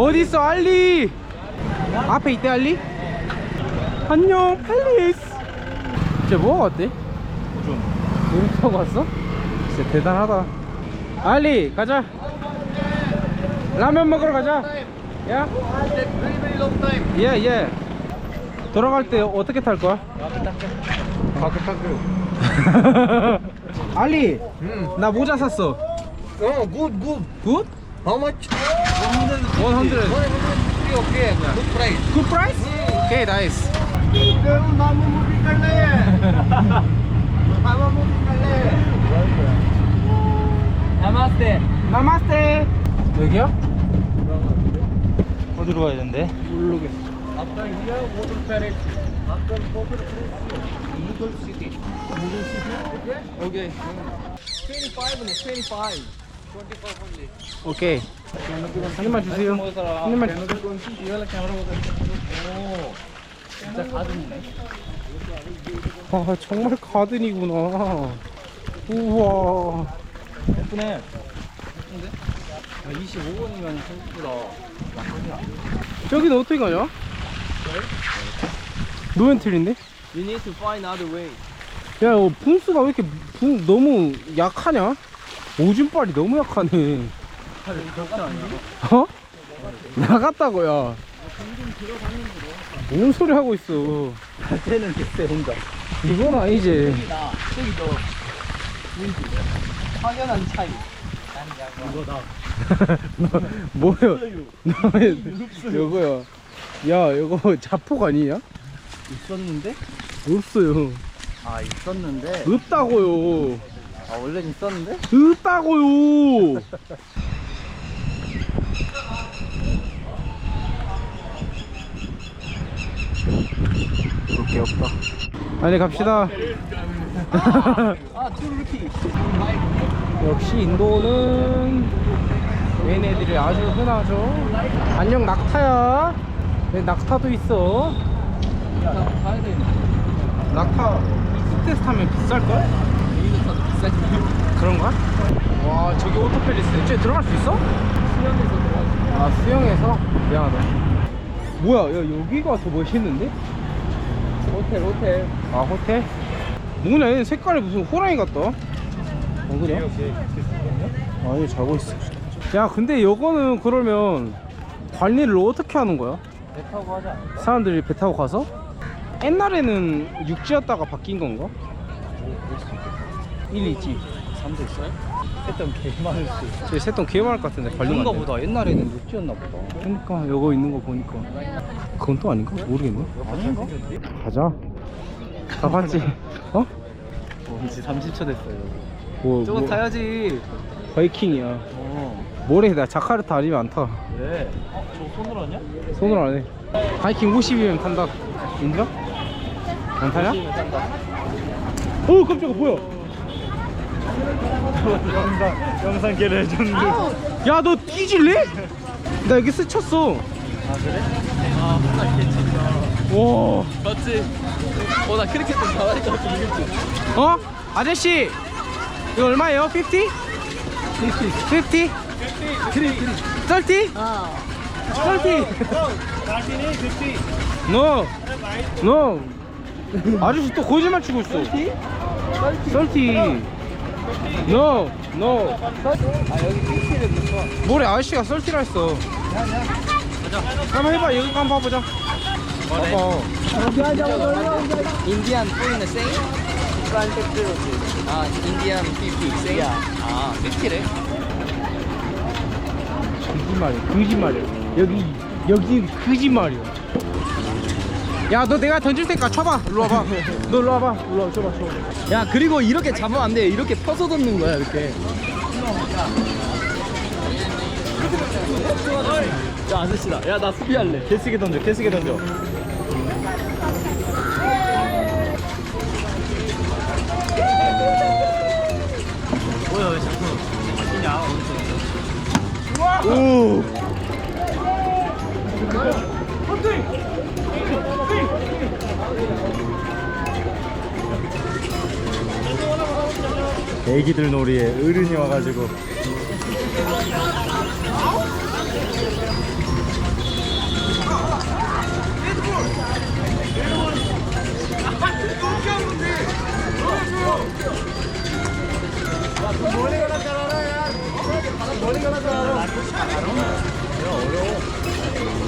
어디 있어 알리? 앞에 있대 알리? 안녕 앨리스. 쟤 뭐하고 왔대? 좀. 타고 왔어? 진짜 대단하다. 알리 가자. 라면 먹으러 가자. 야? 예 예. 돌아갈 때 어떻게 탈 거야? 가격 타교. 알리 음. 나 모자 샀어. Oh, good good. 굿? How much? 100. 100. Okay, good price. 굿 프라이스? 오케이 나이스. तेरे मामू मूवी कर ले मामा मूवी कर ले 나마스테 나마스테. 여기요? 어디로 가야 되는데? 모르겠어. After here, go to Paris. After go to Mughal city. Mughal city. Okay. 오케이 25 only. 25. 25 only. 오케이. 한 입만 주세요. 한 입만 주세요. 진짜 가든이네 아 정말 가든이구나. 우와. 예쁘네 예쁜데? 아, 25원이면 생각보다 나쁘지 않아 저기는 어떻게 가냐? 노엔틀인데? You need to find other way 야, 어, 분수가 왜 이렇게 분, 너무 약하냐? 오줌빨이 너무 약하네. 어? 나갔다고야. 뭔 소리 하고 있어? 쟤는 됐대 혼자 이건 아니지. 나 저기 너 확연한 차이 이거다 뭐요? 요거요. 야, 요거 자폭 아니냐? 있었는데? 없어요. 아 있었는데 없다고요. 아 원래 있었는데? 없다고요. 없다. 아니 갑시다. 아 역시 인도는 얘네들이 아주 흔하죠. 안녕 낙타야. 내 낙타도 있어. 낙타 익스테스 타면 비쌀걸? 비싸지 그런가? 와 저기 오토펠리스 쟤 들어갈 수 있어? 수영에서 들어가지 아 수영해서? 미안하다 뭐야 야 여기가 더 멋있는데? 호텔 호텔 아 호텔? 얘 색깔이 무슨 호랑이 같다 어 그래? 아얘 자고 있어 야 근데 요거는 그러면 관리를 어떻게 하는 거야? 배 타고 않을까? 사람들이 배 타고 가서? 옛날에는 육지였다가 바뀐 건가? 일리 있지 잠도 있어요? 했던 개 많을 수 저기 새똥 개 많을 것 같은데 관리만 그런가 안 돼. 보다 옛날에는 육지였나 보다 그러니까 요거 있는 거 보니까 그건 또 아닌가? 모르겠네 아닌가? 가자 다 봤지? 어? 어, 이제 30초 됐어요 뭐, 저거 뭐 타야지 바이킹이야 어 뭐래 나 자카르타 아니면 안타 왜? 어? 저거 손으로 하냐? 손으로 안해 바이킹 50이면 탄다 인정? 안 타냐? 어 깜짝아 뭐야 영상 영상 계를 좀야너 뒤질래? 나 여기 스쳤어 아 그래? 아 혼자 개친다 와 맞지? 어나 크리켓 좀 잘하니까 좀 이겼지 어? 아저씨 이거 얼마예요? 50? 50? 50? 30? 아 30? No No 아저씨 또 거짓말 치고 있어 30? No No. 아 여기 피치를 넣어 뭐래 아저씨가 썰티라 했어. 한번 해봐 여기 한번 봐보자. 봐봐. 인디안 포인트 세임? 아 인디안 50 세임? 아 50래? 거짓말이야. 거짓말이야. 여기 여기 거짓말이야 야 너 내가 던질 테니까 쳐봐. 일로 와봐. 너 일로 와봐. 일로 와 쳐봐 쳐봐. 야 그리고 이렇게 잡으면 안돼. 이렇게 펴서 던는 거야 이렇게. 야 아저씨다. 야 나 수비할래. 개쓰게 던져 개쓰게 던져. 뭐야 왜 자꾸 바뀌냐 오 애기들 놀이에 어른이 와가지고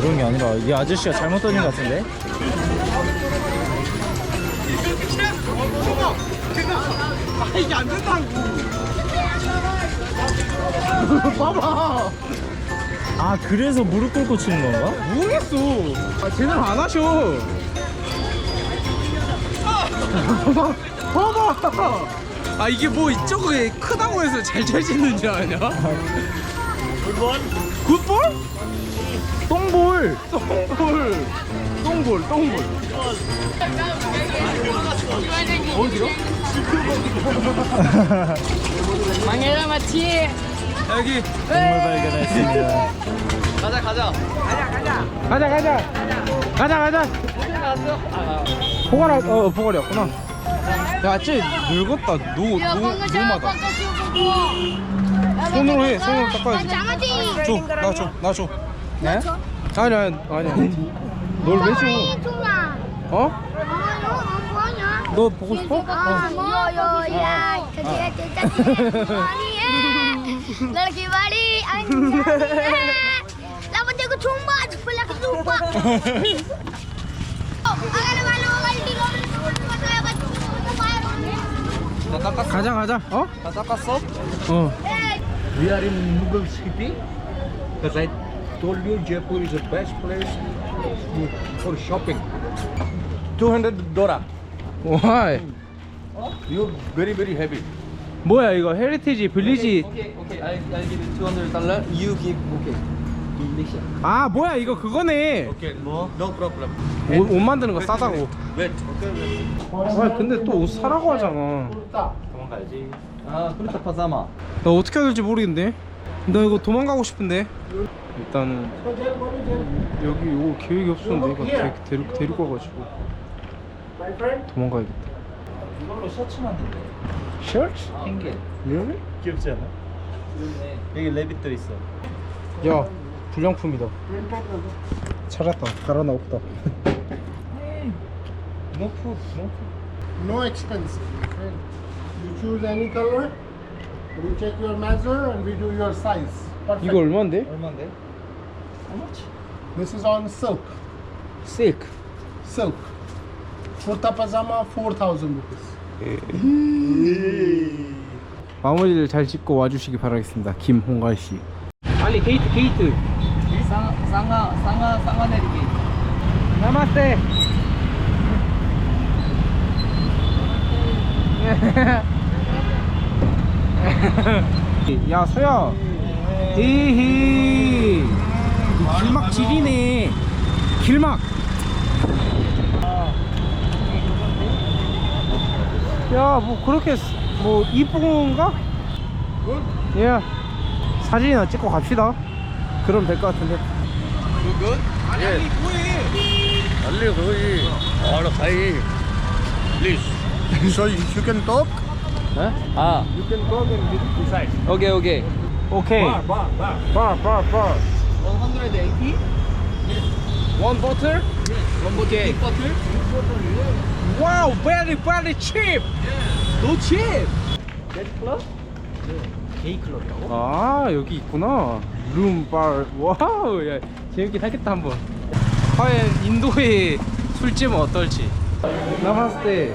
그런 게 아니라 이 아저씨가 잘못 던진 것 같은데? 봐봐 아 그래서 무릎 꿇고 치는 건가? 모르겠어 아 제대로 안 하셔 봐봐 봐봐 아 이게 뭐 이쪽에 크다고 해서 잘 찰지는 줄 아냐? 굿볼? 굿볼? 똥볼! 똥볼 똥볼 똥볼 망해라 마치. 여기. 똥물 발견했습니다 가자. 가자 가자. 가자 가자. 포괄 어 포괄이 없구나. 야 진짜 늙었다. 노, 야 노, 방금 저 노마다. 방금 손으로 해, 손으로 닦아야지. 장아지. 줘, 나 줘, 나 줘. 네? 아니, 아니, 아니. 널왜 줘? 어? 너 보고 싶어? 어. 요요야 그게 진짜 lagi balik anjay Lapan dia aku cumba Cepat lagi lupa Akan mana orang di 가자, 가자. 어? 다 닦았어? 어. We are in Mughal city. Because I told you Jaipur is the best place for shopping. 200 Dora. 와이. You're very very heavy. 뭐야 이거 헤리티지 빌리지. Okay, okay. I give you 200 dollar. You give okay. Indonesia. 아 뭐야 이거 그거네. Okay. No. No problem. 옷, 옷 만드는 거 싸다고. Wait. Okay. 아 근데 또 옷 사라고 하잖아. 도망가야지. 아, 그렇다 파자마. 나 어떻게 해야 될지 모르겠네. 나 이거 도망가고 싶은데. 일단은 여기 요 계획이 없었는데 이거 데, 데리고 데리고 와가지고 도망가야겠다. 이걸로 셔츠 만든대. 셔츠? 핑계. really? 귀엽지 않아? 여기 레빗도 있어 야 불량품이다. 찾았다. 갈아나 없다. No food. No food. no expensive. my friend. You choose any color, we check your measure and we do your size. Perfect. 이거 얼마인데? 얼마인데? How much? This is on silk. silk. Silk. Kurta pajama 4,000 rupees. 마무리를 잘 짓고 와주시기 바라겠습니다. 김홍갈 씨. 빨리 게이트 게이트. 쌍 쌍아 쌍아 쌍아 내리기. 나마스테. 야 소야. 히히. 길막 지리네. 길막. 야 뭐 그렇게 스- 뭐 이쁜가? 예. 사진이나 찍고 갑시다. 그럼 될 것 같은데. 아니 아니 뭐해? 달리 거기. 얼어 가이. Please. so you can talk? 아. You can talk and decide. 오케이 오케이. 오케이. bar, bar. bar, bar, bar. 180? One bottle? One bottle. bottle? Wow, very, very cheap. No cheap. 게이 클럽이라고? 아 여기 있구나. 룸바. 와우, 야 재밌긴 하겠다 한번. 과연 인도의 술집은 어떨지. 나마스테.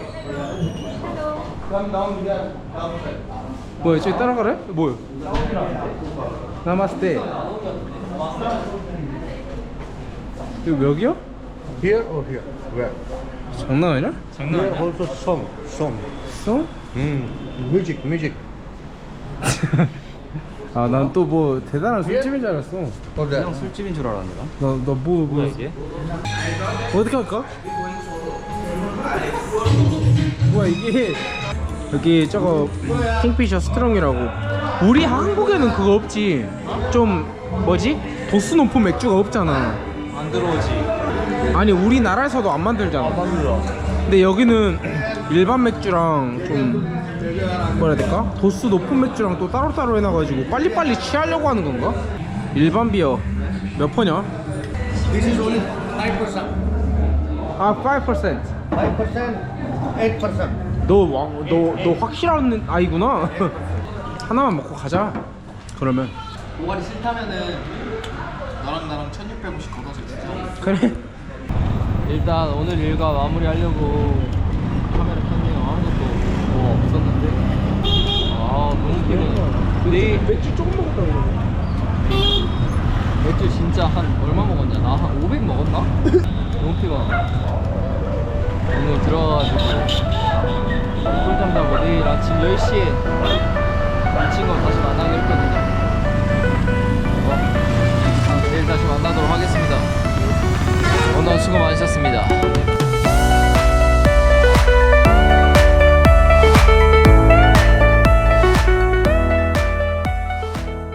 뭐야, 저기 따라가래? 뭐야? 나마스테. 이거 여기요? Here or here? Where? 장난 아니야? Here also song. Song. 어? Mm. Music, music. 아, 난 또 뭐 대단한 술집인 줄 알았어. Or there. 그냥 술집인 줄 알았는데. 나, 나 뭐, 뭐. 뭐야 이게? 어떻게 할까? 뭐야, 이게. 여기 저거, 킹피셔 스트롱이라고. 우리 한국에는 그거 없지. 좀, 뭐지? 도수 높은 맥주가 없잖아. 안 들어오지. 아니, 우리나라에서도 안 만들잖아. 만들어. 근데 여기는 일반 맥주랑 좀 뭐라 해야 될까? 도수 높은 맥주랑 또 따로따로 해놔가지고 빨리빨리 취하려고 하는 건가? 일반 비어 몇 퍼냐? This is only 5%. 아 5% 5%, 8%. 너, 와- 너, 너 확실한 아이구나 하나만 먹고 가자 그러면 모가리 싫다면은 너랑 나랑 1650 걷어서 진짜 그래? 일단 오늘 일과 마무리하려고 카메라 켰네요. 아무것도 뭐 없었는데. 아 너무 피곤해. 네. 맥주 조금 먹었다고 그러네. 맥주 진짜 한 얼마 먹었냐? 나 한 500 먹었나? 너무 피곤하다. 오늘 들어가가지고 꿀잠 자고 내일 아침 10시에 이 친구 다시 만나기로 했거든요. 어, 아, 내일 다시 만나도록 하겠습니다. 오늘 수고 많으셨습니다.